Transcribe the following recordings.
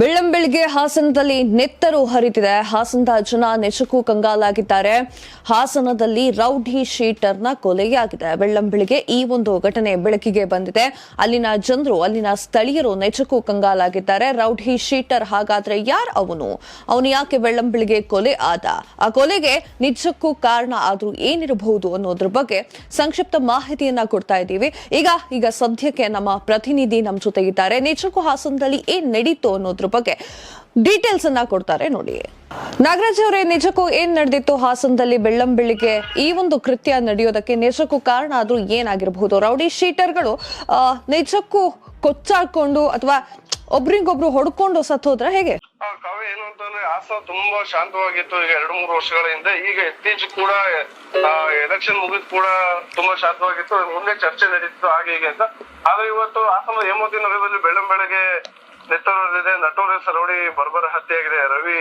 ಬೆಳ್ಳಂಬೆಳಿಗ್ಗೆ ಹಾಸನದಲ್ಲಿ ನೆತ್ತರು ಹರಿತಿದೆ. ಹಾಸನದ ಜನ ನೆಚಕು ಕಂಗಾಲಾಗಿದ್ದಾರೆ. ಹಾಸನದಲ್ಲಿ ರೌಡಿ ಶೀಟರ್ನ ಕೊಲೆಯಾಗಿದೆ. ಬೆಳ್ಳಂಬೆಳಿಗ್ಗೆ ಈ ಒಂದು ಘಟನೆ ಬೆಳಕಿಗೆ ಬಂದಿದೆ. ಅಲ್ಲಿನ ಜನರು, ಅಲ್ಲಿನ ಸ್ಥಳೀಯರು ನೆಚಕು ಕಂಗಾಲಾಗಿದ್ದಾರೆ. ರೌಡಿ ಶೀಟರ್ ಹಾಗಾದ್ರೆ ಯಾರು ಅವನು? ಅವನು ಯಾಕೆ ಬೆಳ್ಳಂಬೆಳಿಗ್ಗೆ ಕೊಲೆ ಆದ? ಆ ಕೊಲೆಗೆ ನಿಜಕ್ಕೂ ಕಾರಣ ಆದ್ರೂ ಏನಿರಬಹುದು ಅನ್ನೋದ್ರ ಬಗ್ಗೆ ಸಂಕ್ಷಿಪ್ತ ಮಾಹಿತಿಯನ್ನ ಕೊಡ್ತಾ ಇದ್ದೀವಿ. ಈಗ ಈಗ ಸದ್ಯಕ್ಕೆ ನಮ್ಮ ಪ್ರತಿನಿಧಿ ನಮ್ಮ ಜೊತೆ ಇದ್ದಾರೆ ನಿಜಕ್ಕೂ ಹಾಸನದಲ್ಲಿ ಏನ್ ನಡೀತು ಅನ್ನೋದ್ರ ಬಗ್ಗೆ ಡೀಟೇಲ್ಸ್ ಅನ್ನ ಕೊಡ್ತಾರೆ ನೋಡಿ. ನಾಗರಾಜ್ ಅವರೇ, ನಿಜಕ್ಕೂ ಏನ್ ನಡೆದಿತ್ತು ಹಾಸನದಲ್ಲಿ ಬೆಳ್ಳಂಬೆಳಿಗ್ಗೆ ಈ ಒಂದು ಕೃತ್ಯ ನಡೆಯೋದಕ್ಕೆ ನಿಜಕ್ಕೂ ಕಾರಣ ಆದ್ರೂ ಏನಾಗಿರಬಹುದು? ರೌಡಿ ಶೀಟರ್ಗಳು ನಿಜಕ್ಕೂ ಕೊಚ್ಚಾಡ್ಕೊಂಡು ಅಥವಾ ಒಬ್ರಿಗೊಬ್ರು ಹೊಡ್ಕೊಂಡು ಸತ್ತೋದ್ರ ಹೇಗೆ? ಏನು ಅಂತಂದ್ರೆ ಹಾಸನ ತುಂಬಾ ಶಾಂತವಾಗಿತ್ತು ಈಗ ಎರಡು ಮೂರು ವರ್ಷಗಳ ಹಿಂದೆ. ಈಗ ಇತ್ತೀಚೆಗೆ ಕೂಡ ಎಲೆಕ್ಷನ್ ಮುಗಿದ್ ಕೂಡ ತುಂಬಾ ಶಾಂತವಾಗಿತ್ತು. ಮುಂದೆ ಚರ್ಚೆ ನಡೀತಿತ್ತು ಹಾಗೆ ಹೀಗೆ ಅಂತ. ಆದ್ರೆ ಇವತ್ತು ಹಾಸನ ಹೇಮಾವತಿ ನಗರದಲ್ಲಿ ಬೆಳ್ಳಂ ಬೆಳಗ್ಗೆ ನೆತ್ತರವಿದೆ ನಟೋರಿಯಸ್ ರೌಡಿ ಬರ್ಬರ ಹತ್ಯೆಯಾಗಿದೆ. ರವಿ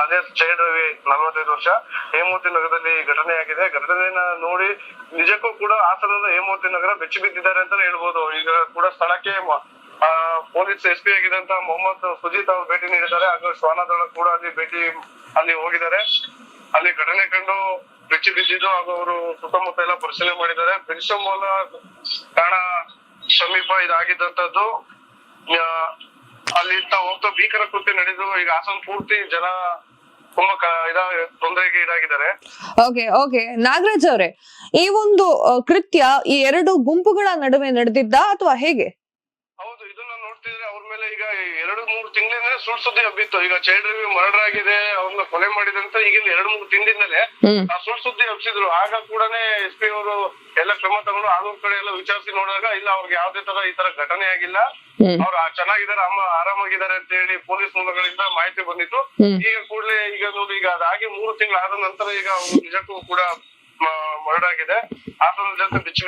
ಅದೇ ಜೈಡ್ ರವಿ ನಲವತ್ತೈದು ವರ್ಷ. ಹೇಮೂರ್ತಿ ನಗರದಲ್ಲಿ ಘಟನೆ ಆಗಿದೆ. ಘಟನೆಯನ್ನ ನೋಡಿ ನಿಜಕ್ಕೂ ಕೂಡ ಹಾಸನದ ಹೇಮೂರ್ತಿ ನಗರ ಬೆಚ್ಚಿ ಬಿದ್ದಿದ್ದಾರೆ ಅಂತಾನೆ ಹೇಳ್ಬೋದು. ಈಗ ಕೂಡ ಸ್ಥಳಕ್ಕೆ ಪೊಲೀಸ್ ಎಸ್ ಪಿ ಆಗಿದಂತ ಮೊಹಮ್ಮದ್ ಸುಜಿತ್ ಅವರು ಭೇಟಿ ನೀಡಿದ್ದಾರೆ. ಹಾಗೂ ಶ್ವಾನದಳ ಕೂಡ ಅಲ್ಲಿ ಭೇಟಿ, ಅಲ್ಲಿ ಹೋಗಿದ್ದಾರೆ. ಅಲ್ಲಿ ಘಟನೆ ಕಂಡು ಬೆಚ್ಚಿ ಬಿದ್ದಿದ್ದು ಹಾಗೂ ಅವರು ಸುತ್ತಮುತ್ತ ಎಲ್ಲ ಪರಿಶೀಲನೆ ಮಾಡಿದ್ದಾರೆ. ಬೆನ್ಸಮೂಲ ಕಾರಣ ಸಮೀಪ ಇದಾಗಿದ್ದಂತದ್ದು. ಆ, ಅಲ್ಲಿಂದ ಹೋಗ್ತಾ ಭೀಕರ ಕೃತ್ಯ ನಡೆದು ಈಗ ಹಾಸನ ಪೂರ್ತಿ ಜನ ತುಂಬಾ ತೊಂದರೆಗೆ ಓಕೆ ಓಕೆ ನಾಗರಾಜ್ ಅವರೇ ಈ ಒಂದು ಕೃತ್ಯ ಈ ಎರಡು ಗುಂಪುಗಳ ನಡುವೆ ನಡೆದಿದ್ದ ಅಥವಾ ಹೇಗೆ ಹೌದು ಇದನ್ನ ನೋಡ್ತಿದ್ರೆ ಅವ್ರ ಮೇಲೆ ಈಗ ಎರಡು ಮೂರು ತಿಂಗಳಿಂದ ಸುಳ್ ಸುದ್ದಿ ಹಬ್ಬಿತ್ತು. ಈಗ ಚೈಲ್ಡ್ ರಿವ್ಯೂ ಮರ್ಡರ್ ಆಗಿದೆ ಅವ್ರನ್ನ ಕೊಲೆ ಮಾಡಿದೆ ಅಂತ ಈಗಿನ ಎರಡು ಮೂರು ತಿಂಗಳಿಂದಲೇ ಆ ಸುಳ್ ಸುದ್ದಿ ಹಬ್ಸಿದ್ರು. ಆಗ ಕೂಡನೇ ಎಸ್ ಪಿ ಅವರು ಎಲ್ಲ ಕ್ರಮ ತಗೊಂಡು ಆದೂರ್ ಕಡೆ ಎಲ್ಲ ವಿಚಾರಿಸಿ ನೋಡಿದಾಗ ಇಲ್ಲ ಅವ್ರಿಗೆ ಯಾವ್ದೇ ತರ ಈ ತರ ಘಟನೆ ಆಗಿಲ್ಲ. ಅವ್ರು ಚೆನ್ನಾಗಿದ್ದಾರೆ ಅಮ್ಮ ಆರಾಮಾಗಿದ್ದಾರೆ ಅಂತ ಹೇಳಿ ಪೊಲೀಸ್ ಮೂಲಗಳಿಂದ ಮಾಹಿತಿ ಬಂದಿತ್ತು. ಈಗ ಕೂಡಲೇ ಈಗ ನೋಡಿ ಈಗ ಅದಾಗಿ ಮೂರು ತಿಂಗಳಾದ ನಂತರ ಈಗ ಅವರು ನಿಜಕ್ಕೂ ಕೂಡ ಬಿಚ್ಚಿ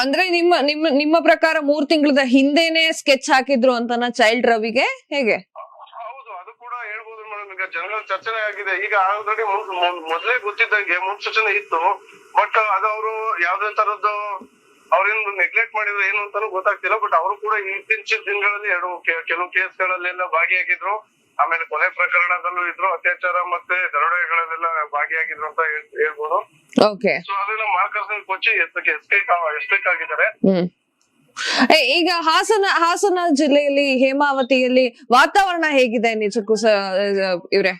ಅಂದ್ರೆ ನಿಮ್ಮ ನಿಮ್ಮ ನಿಮ್ಮ ಪ್ರಕಾರ ಮೂರ್ ತಿಂಗಳ ಹಿಂದೆನೆ ಸ್ಕೆಚ್ ಹಾಕಿದ್ರು ಅಂತನ ಚೈಲ್ಡ್ ರವಿಗೆ? ಹೇಗೆ? ಹೌದು ಅದು ಕೂಡ ಹೇಳ್ಬೋದು ಮೇಡಮ್ ಈಗ ಜನಗಳ ಚರ್ಚನೆ ಆಗಿದೆ. ಈಗ ಆಲ್ರೆಡಿ ಮೊದಲೇ ಗೊತ್ತಿದ್ದಂಗೆ ಮುನ್ಸೂಚನೆ ಇತ್ತು. ಬಟ್ ಅದು ಅವರು ಯಾವ್ದೇ ತರದ್ದು ಅವ್ರೇನು ನೆಗ್ಲೆಕ್ಟ್ ಮಾಡಿದ್ರು ಏನು ಅಂತಾನು ಗೊತ್ತಾಗ್ತಿಲ್ಲ. ಬಟ್ ಅವರು ಕೂಡ ಇತ್ತೀಚಿನ ದಿನಗಳಲ್ಲಿ ಎರಡು ಕೆಲವು ಕೇಸ್ಗಳಲ್ಲೆಲ್ಲ ಭಾಗಿಯಾಗಿದ್ರು. ಆಮೇಲೆ ಕೊಲೆ ಪ್ರಕರಣದಲ್ಲೂ ಇದ್ರು ಅತ್ಯಾಚಾರ ಮತ್ತೆ ದರೋಡೆಗಳಲ್ಲೆಲ್ಲ ಭಾಗಿಯಾಗಿದ್ರು ಅಂತ ಹೇಳ್- ಹೇಳ್ಬೋದು. ಓಕೆ ಸೊ ಅದೆಲ್ಲ ಮಾರ್ಕರ್ಸ್ ಕೊಚ್ಚಿ ಎಸ್ಕೇಪ್ ಎಸ್ಕೇಕ್ ಆಗಿದ್ದಾರೆ. ಈಗ ಹಾಸನ ಹಾಸನ ಜಿಲ್ಲೆಯಲ್ಲಿ ಹೇಮಾವತಿಯಲ್ಲಿ ವಾತಾವರಣ ಹೇಗಿದೆ ನಿಜಕ್ಕೂ ಇವರೇ?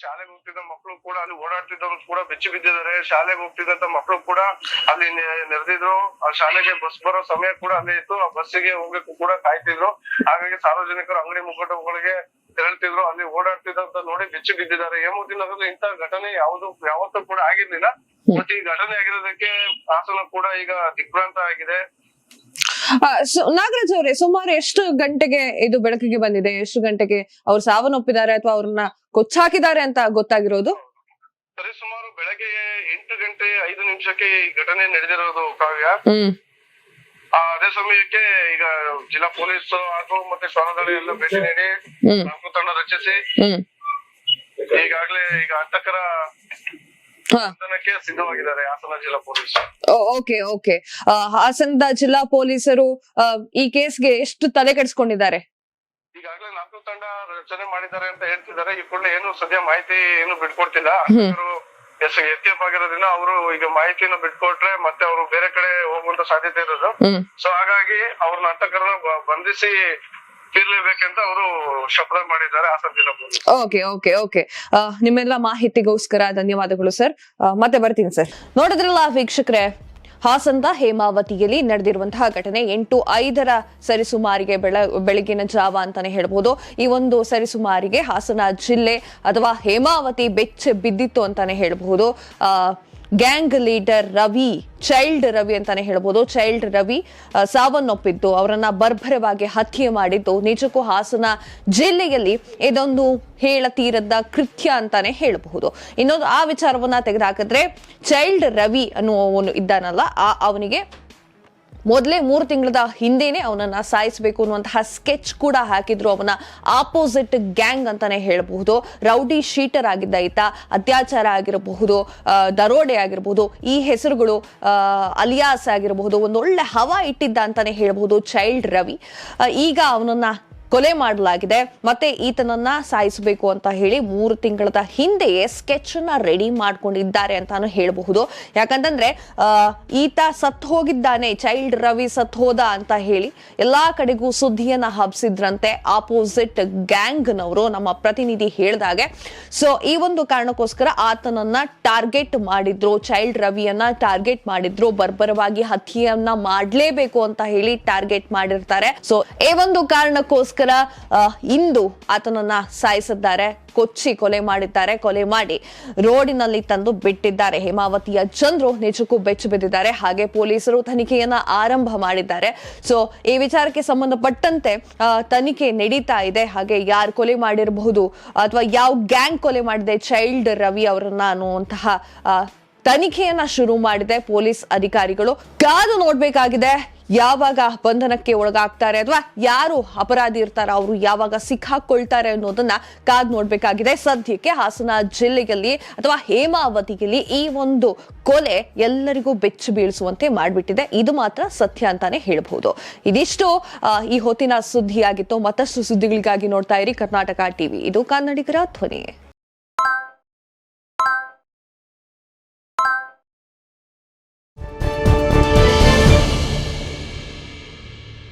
ಶಾಲೆಗೆ ಹೋಗ್ತಿದ್ದ ಮಕ್ಕಳು ಕೂಡ ಅಲ್ಲಿ ಓಡಾಡ್ತಿದ್ದವರು ಕೂಡ ಬೆಚ್ಚಿ ಬಿದ್ದಿದ್ದಾರೆ. ಶಾಲೆಗೆ ಹೋಗ್ತಿದ್ದಂತ ಮಕ್ಕಳು ಕೂಡ ಅಲ್ಲಿ ನೆರೆದಿದ್ರು. ಆ ಶಾಲೆಗೆ ಬಸ್ ಬರೋ ಸಮಯ ಕೂಡ ಅಲ್ಲೇ ಇತ್ತು. ಆ ಬಸ್ಸಿಗೆ ಹೋಗಕ್ಕೂ ಕೂಡ ಕಾಯ್ತಿದ್ರು. ಹಾಗಾಗಿ ಸಾರ್ವಜನಿಕರು ಅಂಗಡಿ ಮುಗ್ಗಟ್ಟುಗಳಿಗೆ ತೆರಳ್ತಿದ್ರು ಅಲ್ಲಿ ಓಡಾಡ್ತಿದ್ದಂತ ನೋಡಿ ಬೆಚ್ಚಿ ಬಿದ್ದಿದ್ದಾರೆ. ಹೇಮಾವತಿ ನಗರದಲ್ಲಿ ಇಂತ ಘಟನೆ ಯಾವುದು ಯಾವತ್ತೂ ಕೂಡ ಆಗಿರ್ಲಿಲ್ಲ. ಬಟ್ ಈ ಘಟನೆ ಆಗಿರೋದಕ್ಕೆ ಹಾಸನ ಕೂಡ ಈಗ ದಿಗ್ಭ್ರಾಂತ ಆಗಿದೆ. ನಾಗರಾಜ್ ಅವರೇ ಸುಮಾರು ಎಷ್ಟು ಗಂಟೆಗೆ ಇದು ಬೆಳಕಿಗೆ ಬಂದಿದೆ? ಎಷ್ಟು ಗಂಟೆಗೆ ಅವ್ರು ಸಾವನ್ನಪ್ಪಿದ್ದಾರೆ ಅಥವಾ ಅವ್ರನ್ನ ಕೊಚ್ಚಾಕಿದ್ದಾರೆ ಅಂತ ಗೊತ್ತಾಗಿರೋದು? ಸರಿ ಸುಮಾರು ಬೆಳಗ್ಗೆ ಎಂಟು ಗಂಟೆ ಐದು ನಿಮಿಷಕ್ಕೆ ಈ ಘಟನೆ ನಡೆದಿರೋದು ಕಾವ್ಯ. ಆ, ಅದೇ ಸಮಯಕ್ಕೆ ಈಗ ಜಿಲ್ಲಾ ಪೊಲೀಸ್ ಹಾಗೂ ಮತ್ತೆ ಸ್ಥಳದಲ್ಲಿ ಎಲ್ಲ ಭೇಟಿ ನೀಡಿ ತಂಡ ರಚಿಸಿ ಈಗಾಗಲೇ ಈಗ ಹಂತಕರ ಸಿದ್ಧವಾಗಿದ್ದಾರೆ ಹಾಸನ ಜಿಲ್ಲಾ ಪೊಲೀಸ್. Okay okay. ಹಾಸನದ ಜಿಲ್ಲಾ ಪೊಲೀಸರು ಈ ಕೇಸ್ಗೆ ಎಷ್ಟು ತಲೆ ಕೆಡಿಸ್ಕೊಂಡಿದ್ದಾರೆ? ಈಗಾಗಲೇ ನಾಲ್ಕು ತಂಡ ರಚನೆ ಮಾಡಿದ್ದಾರೆ ಅಂತ ಹೇಳ್ತಿದ್ದಾರೆ. ಈ ಕೂಡಲೇ ಏನು ಸದ್ಯ ಮಾಹಿತಿ ಏನು ಬಿಟ್ಕೊಡ್ತಿಲ್ಲ. ಎಸ್ ಎಸ್ಕೇಪ್ ಆಗಿರೋದ್ರಿಂದ ಅವರು ಈಗ ಮಾಹಿತಿನ ಬಿಟ್ಕೊಟ್ರೆ ಮತ್ತೆ ಅವರು ಬೇರೆ ಕಡೆ ಹೋಗುವಂತ ಸಾಧ್ಯತೆ ಇರೋದು. ಸೊ ಹಾಗಾಗಿ ಅವ್ರನ್ನ ಹಂತಕರನ್ನ ಬಂಧಿಸಿ ತೀರ್ಲೇಬೇಕಂತ ಅವರು ಶಪಥ ಮಾಡಿದ್ದಾರೆ ಓಕೆ ಓಕೆ ಓಕೆ ನಿಮ್ಮೆಲ್ಲ ಮಾಹಿತಿಗೋಸ್ಕರ ಧನ್ಯವಾದಗಳು ಸರ್ ಮತ್ತೆ ಬರ್ತೀನಿ ಸರ್ ನೋಡಿದ್ರಲ್ಲ ವೀಕ್ಷಕರೇ ಹಾಸನದ ಹೇಮಾವತಿಯಲ್ಲಿ ನಡೆದಿರುವಂತಹ ಘಟನೆ ಎಂಟು ಐದರ ಸರಿಸುಮಾರಿಗೆ ಬೆಳ, ಬೆಳಗಿನ ಜಾವ ಅಂತಾನೆ ಹೇಳ್ಬೋದು. ಈ ಒಂದು ಸರಿಸುಮಾರಿಗೆ ಹಾಸನ ಜಿಲ್ಲೆ ಅಥವಾ ಹೇಮಾವತಿ ಬೆಚ್ಚ ಬಿದ್ದಿತ್ತು ಅಂತಾನೆ ಹೇಳ್ಬಹುದು gang leader Ravi child Ravi ಅಂತಾನೆ ಹೇಳ್ಬೋದು. ಚೈಲ್ಡ್ ರವಿ ಸಾವನ್ನೊಪ್ಪಿದ್ದು, ಅವರನ್ನ ಬರ್ಬರವಾಗಿ ಹತ್ಯೆ ಮಾಡಿದ್ದು, ನಿಜಕ್ಕೂ ಹಾಸನ ಜಿಲ್ಲೆಯಲ್ಲಿ ಇದೊಂದು ಹೇಳತೀರದ ಕೃತ್ಯ ಅಂತಾನೆ ಹೇಳಬಹುದು. ಇನ್ನೊಂದು ಆ ವಿಚಾರವನ್ನ ತೆಗೆದುಹಾಕಿದ್ರೆ ಚೈಲ್ಡ್ ರವಿ ಅನ್ನುವವನು ಇದ್ದಾನಲ್ಲ, ಆ ಅವನಿಗೆ ಮೊದಲೇ ಮೂರು ತಿಂಗಳದ ಹಿಂದೆನೆ ಅವನನ್ನ ಸಾಯಿಸಬೇಕು ಅನ್ನುವಂತಹ ಸ್ಕೆಚ್ ಕೂಡ ಹಾಕಿದ್ರು ಅವನ ಆಪೋಸಿಟ್ ಗ್ಯಾಂಗ್ ಅಂತಾನೆ ಹೇಳಬಹುದು. ರೌಡಿ ಶೀಟರ್ ಆಗಿದ್ದ ಈತ, ಅತ್ಯಾಚಾರ ಆಗಿರಬಹುದು ದರೋಡೆ ಆಗಿರಬಹುದು, ಈ ಹೆಸರುಗಳು ಅಲಿಯಾಸ್ ಆಗಿರಬಹುದು, ಒಂದೊಳ್ಳೆ ಹವಾ ಇಟ್ಟಿದ್ದ ಅಂತಾನೆ ಹೇಳಬಹುದು ಚೈಲ್ಡ್ ರವಿ. ಈಗ ಅವನನ್ನ ಕೊಲೆ ಮಾಡಲಾಗಿದೆ. ಮತ್ತೆ ಈತನನ್ನ ಸಾಯಿಸಬೇಕು ಅಂತ ಹೇಳಿ ಮೂರು ತಿಂಗಳ ಹಿಂದೆಯೇ ಸ್ಕೆಚ್ ಅನ್ನ ರೆಡಿ ಮಾಡ್ಕೊಂಡಿದ್ದಾರೆ ಅಂತಾನು ಹೇಳಬಹುದು. ಯಾಕಂತಂದ್ರೆ ಈತ ಸತ್ ಹೋಗಿದ್ದಾನೆ, ಚೈಲ್ಡ್ ರವಿ ಸತ್ ಹೋದ ಅಂತ ಹೇಳಿ ಎಲ್ಲಾ ಕಡೆಗೂ ಸುದ್ದಿಯನ್ನ ಹಬ್ಸಿದ್ರಂತೆ. ಆಪೋಸಿಟ್ ಗ್ಯಾಂಗ್ನವರು ನಮ್ಮ ಪ್ರತಿನಿಧಿ ಹೇಳಿದಾಗೆ. ಸೊ ಈ ಒಂದು ಕಾರಣಕ್ಕೋಸ್ಕರ ಆತನನ್ನ ಟಾರ್ಗೆಟ್ ಮಾಡಿದ್ರು, ಚೈಲ್ಡ್ ರವಿಯನ್ನ ಟಾರ್ಗೆಟ್ ಮಾಡಿದ್ರು, ಬರ್ಬರವಾಗಿ ಹತ್ಯೆಯನ್ನ ಮಾಡ್ಲೇಬೇಕು ಅಂತ ಹೇಳಿ ಟಾರ್ಗೆಟ್ ಮಾಡಿರ್ತಾರೆ. ಸೊ ಈ ಒಂದು ಕಾರಣಕ್ಕೋಸ್ಕರ ಆ, ಇಂದು ಆತನನ್ನ ಸಾಯಿಸಿದ್ದಾರೆ ಕೊಚ್ಚಿ ಕೊಲೆ ಮಾಡಿದ್ದಾರೆ ಕೊಲೆ ಮಾಡಿ ರೋಡಿನಲ್ಲಿ ತಂದು ಬಿಟ್ಟಿದ್ದಾರೆ. ಹೇಮಾವತಿಯ ಜನರು ನಿಜಕ್ಕೂ ಬೆಚ್ಚು ಬಿದ್ದಿದ್ದಾರೆ. ಹಾಗೆ ಪೊಲೀಸರು ತನಿಖೆಯನ್ನ ಆರಂಭ ಮಾಡಿದ್ದಾರೆ. ಸೊ ಈ ವಿಚಾರಕ್ಕೆ ಸಂಬಂಧಪಟ್ಟಂತೆ ತನಿಖೆ ನಡೀತಾ ಇದೆ. ಹಾಗೆ ಯಾರು ಕೊಲೆ ಮಾಡಿರಬಹುದು ಅಥವಾ ಯಾವ ಗ್ಯಾಂಗ್ ಕೊಲೆ ಮಾಡಿದೆ ಚೈಲ್ಡ್ ರವಿ ಅವರನ್ನ ಅನ್ನುವಂತಹ ತನಿಖೆಯನ್ನ ಶುರು ಮಾಡಿದೆ ಪೊಲೀಸ್ ಅಧಿಕಾರಿಗಳು. ಕಾದು ನೋಡ್ಬೇಕಾಗಿದೆ, ಯಾವಾಗ ಬಂಧನಕ್ಕೆ ಒಳಗಾಗ್ತಾರೆ ಅಥವಾ ಯಾರು ಅಪರಾಧಿ ಇರ್ತಾರ, ಅವರು ಯಾವಾಗ ಸಿಕ್ಕಾಕೊಳ್ತಾರೆ ಅನ್ನೋದನ್ನ ಕಾದ್ ನೋಡ್ಬೇಕಾಗಿದೆ. ಸದ್ಯಕ್ಕೆ ಹಾಸನ ಜಿಲ್ಲೆಯಲ್ಲಿ ಅಥವಾ ಹೇಮಾವತಿಯಲ್ಲಿ ಈ ಒಂದು ಕೊಲೆ ಎಲ್ಲರಿಗೂ ಬೆಚ್ಚು ಬೀಳಿಸುವಂತೆ ಮಾಡಿಬಿಟ್ಟಿದೆ. ಇದು ಮಾತ್ರ ಸತ್ಯ ಅಂತಾನೆ ಹೇಳಬಹುದು ಇದಿಷ್ಟು ಈ ಹೊತ್ತಿನ ಸುದ್ದಿಯಾಗಿತ್ತು. ಮತ್ತಷ್ಟು ಸುದ್ದಿಗಳಿಗಾಗಿ ನೋಡ್ತಾ ಇರಿ ಕರ್ನಾಟಕ ಟಿವಿ. ಇದು ಕನ್ನಡಿಗರ ಧ್ವನಿ.